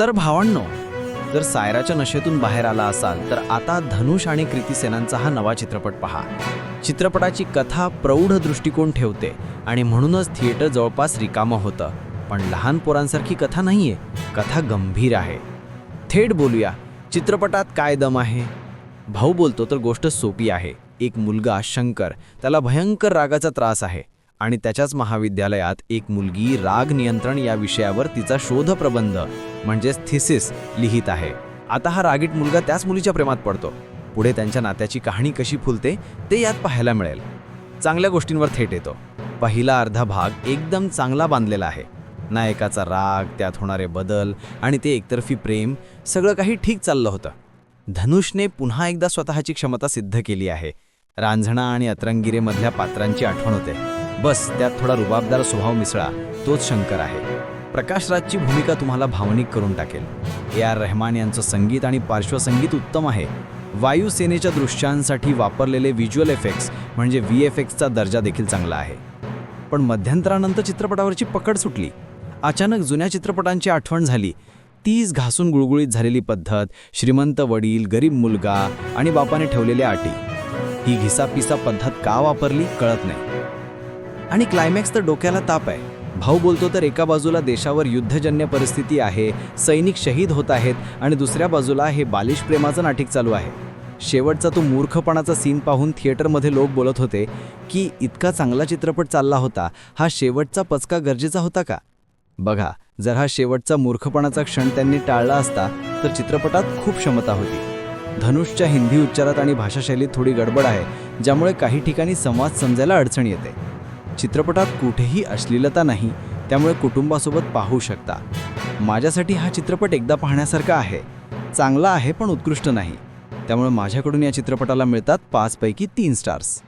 तर भावांनो जर सायराच्या नशेतून बाहेर आला असाल तर आता धनुष आणि कृती सेनांचा हा नवा चित्रपट पहा. चित्रपटाची कथा प्रौढ दृष्टिकोन ठेवते आणि म्हणूनच थिएटर जवळपास रिकामं होतं. पण लहान पोरांसारखी कथा नाहीये कथा गंभीर आहे. थेट बोलूया चित्रपटात काय दम आहे? भाऊ बोलतो तर गोष्ट सोपी आहे. एक मुलगा शंकर त्याला भयंकर रागाचा त्रास आहे. आणि त्याच्याच महाविद्यालयात एक मुलगी राग नियंत्रण या विषयावर तिचा शोधप्रबंध म्हणजेच थिसिस लिहित आहे. आता हा रागीट मुलगा त्याच मुलीच्या प्रेमात पडतो. पुढे त्यांच्या नात्याची कहाणी कशी फुलते ते यात पाहायला मिळेल. चांगल्या गोष्टींवर थेट येतो. पहिला अर्धा भाग एकदम चांगला बांधलेला आहे. नायकाचा राग त्यात होणारे बदल आणि ते एकतर्फी प्रेम सगळं काही ठीक चाललं होतं. धनुषने पुन्हा एकदा स्वतःची क्षमता सिद्ध केली आहे. रांझणा आणि अतरंगिरेमधल्या पात्रांची आठवण होते. बस त्यात थोडा रुबाबदार स्वभाव मिसळा. तोच शंकर आहे. प्रकाशराजची भूमिका तुम्हाला भावनिक करून टाकेल. ए आर रहमान यांचं संगीत आणि पार्श्वसंगीत उत्तम आहे. वायुसेनेच्या दृश्यांसाठी वापरलेले व्हिज्युअल इफेक्ट्स म्हणजे व्ही एफ एक्सचा दर्जा देखील चांगला आहे. पण मध्यंतरानंतर चित्रपटावरची पकड सुटली. अचानक जुन्या चित्रपटांची आठवण झाली. तीच घासून गुळगुळीत झालेली पद्धत श्रीमंत वडील गरीब मुलगा आणि बापाने ठेवलेल्या अटी. ही घिसापिसा पद्धत का वापरली कळत नाही. आणि क्लायमॅक्स तर डोक्याला ताप आहे. भाऊ बोलतो तर एका बाजूला देशावर युद्धजन्य परिस्थिती आहे सैनिक शहीद होत आहेत आणि दुसऱ्या बाजूला हे बालिश प्रेमाचं नाटक चालू आहे. शेवटचा तो मूर्खपणाचा सीन पाहून थिएटरमध्ये लोक बोलत होते की इतका चांगला चित्रपट चालला होता हा शेवटचा पचका गरजेचा होता का? बघा जर हा शेवटचा मूर्खपणाचा क्षण त्यांनी टाळला असता तर चित्रपटात खूप क्षमता होती. धनुषच्या हिंदी उच्चारात आणि भाषाशैलीत थोडी गडबड आहे ज्यामुळे काही ठिकाणी संवाद समजायला अडचण येते. चित्रपटात कुठेही अश्लीलता नाही त्यामुळे कुटुंबासोबत पाहू शकता. माझ्यासाठी हा चित्रपट एकदा पाहण्यासारखा आहे. चांगला आहे पण उत्कृष्ट नाही. त्यामुळे माझ्याकडून या चित्रपटाला मिळतात पाचपैकी तीन स्टार्स.